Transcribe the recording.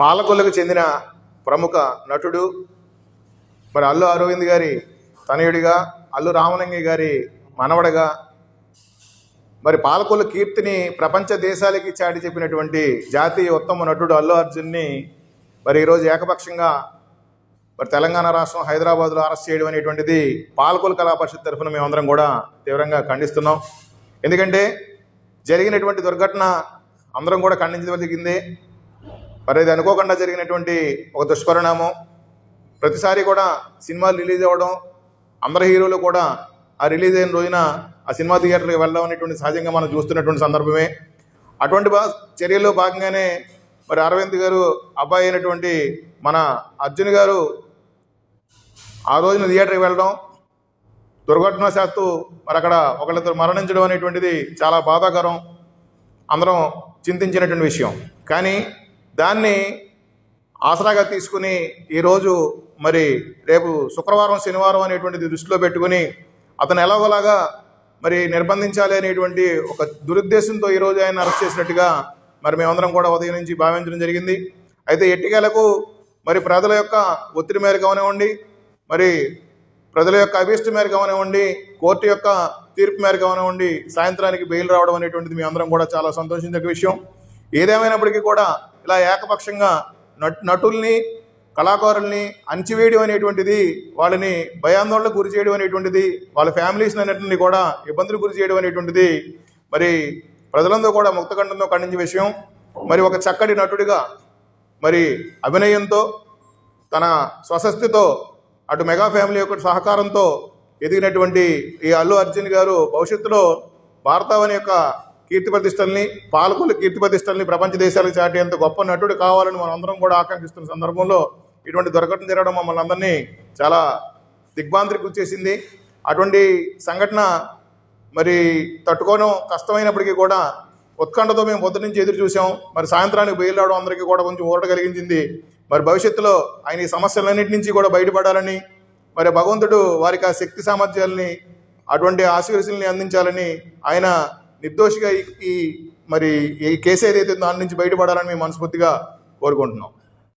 పాలకొల్లకు చెందిన ప్రముఖ నటుడు మరి అల్లు అరవింద్ గారి తనయుడిగా అల్లు రామలింగి గారి మనవడగా మరి పాలకొల్లు కీర్తిని ప్రపంచ దేశాలకి చాటి చెప్పినటువంటి జాతీయ ఉత్తమ నటుడు అల్లు అర్జున్ని మరి ఈరోజు ఏకపక్షంగా మరి తెలంగాణ రాష్ట్రం హైదరాబాద్లో అరెస్ట్ చేయడం అనేటువంటిది పాలకొల్ కళా పరిషత్ తరఫున మేమందరం కూడా తీవ్రంగా ఖండిస్తున్నాం. ఎందుకంటే జరిగినటువంటి దుర్ఘటన అందరం కూడా ఖండించదలిగింది మరి ఇది అనుకోకుండా జరిగినటువంటి ఒక దుష్పరిణామం. ప్రతిసారి కూడా సినిమాలు రిలీజ్ అవ్వడం అందరు హీరోలు కూడా ఆ రిలీజ్ అయిన రోజున ఆ సినిమా థియేటర్కి వెళ్ళడం అనేటువంటి సహజంగా మనం చూస్తున్నటువంటి సందర్భమే. అటువంటి బా చర్యల్లో భాగంగానే మరి అరవింద్ గారు అబ్బాయి అయినటువంటి మన అర్జున్ గారు ఆ రోజున థియేటర్కి వెళ్ళడం దుర్ఘటనశాత్తు మరి అక్కడ ఒకళ్ళిద్దరు మరణించడం అనేటువంటిది చాలా బాధాకరం. అందరం చింతించినటువంటి విషయం. కానీ దాన్ని ఆసరాగా తీసుకుని ఈరోజు మరి రేపు శుక్రవారం శనివారం అనేటువంటిది దృష్టిలో పెట్టుకుని అతను ఎలాగోలాగా మరి నిర్బంధించాలి అనేటువంటి ఒక దురుద్దేశంతో ఈరోజు ఆయన అరెస్ట్ చేసినట్టుగా మరి మేమందరం కూడా ఉదయం నుంచి భావించడం జరిగింది. అయితే ఎట్టికేలకు మరి ప్రజల యొక్క ఒత్తిడి మేరకు అవనివ్వండి మరి ప్రజల యొక్క అభీష్ట మేరకు అవనివ్వండి కోర్టు యొక్క తీర్పు మేరకు అవనివ్వండి సాయంత్రానికి బెయిల్ రావడం అనేటువంటిది మీ అందరం కూడా చాలా సంతోషించే విషయం. ఏదేమైనప్పటికీ కూడా ఇలా ఏకపక్షంగా నటుల్ని కళాకారుల్ని అంచివేయడం అనేటువంటిది వాళ్ళని భయాందోళనకు గురి చేయడం అనేటువంటిది వాళ్ళ ఫ్యామిలీస్ అన్నింటిని కూడా ఇబ్బందులు గురి చేయడం అనేటువంటిది మరి ప్రజలందరూ కూడా ముక్తఖండంతో ఖండించే విషయం. మరి ఒక చక్కటి నటుడిగా మరి అభినయంతో తన స్వశక్తితో అటు మెగా ఫ్యామిలీ యొక్క సహకారంతో ఎదిగినటువంటి ఈ అల్లు అర్జున్ గారు భవిష్యత్తులో భారతవని యొక్క కీర్తి ప్రతిష్టల్ని పాలకుల కీర్తి ప్రతిష్టల్ని ప్రపంచ దేశాలకు చాటేంత గొప్ప నటుడు కావాలని మనం అందరం కూడా ఆకాంక్షిస్తున్న సందర్భంలో ఇటువంటి దుర్ఘటన జరగడం మమ్మల్ని అందరినీ చాలా దిగ్భాంతికి గురిచేసింది. అటువంటి సంఘటన మరి తట్టుకోవడం కష్టమైనప్పటికీ కూడా ఉత్కంఠతో మేము పొద్దు నుంచి ఎదురు చూసాం మరి సాయంత్రానికి బయలుదేరడం అందరికీ కూడా కొంచెం ఊరట కలిగించింది. మరి భవిష్యత్తులో ఆయన ఈ సమస్యలన్నింటి నుంచి కూడా బయటపడాలని మరి భగవంతుడు వారికి ఆ శక్తి సామర్థ్యాలని అటువంటి ఆశీర్వశల్ని అందించాలని ఆయన నిర్దోషిగా ఈ- మరి ఈ కేసు ఏదైతే దాని నుంచి బయటపడాలని మేము మనస్ఫూర్తిగా కోరుకుంటున్నాం.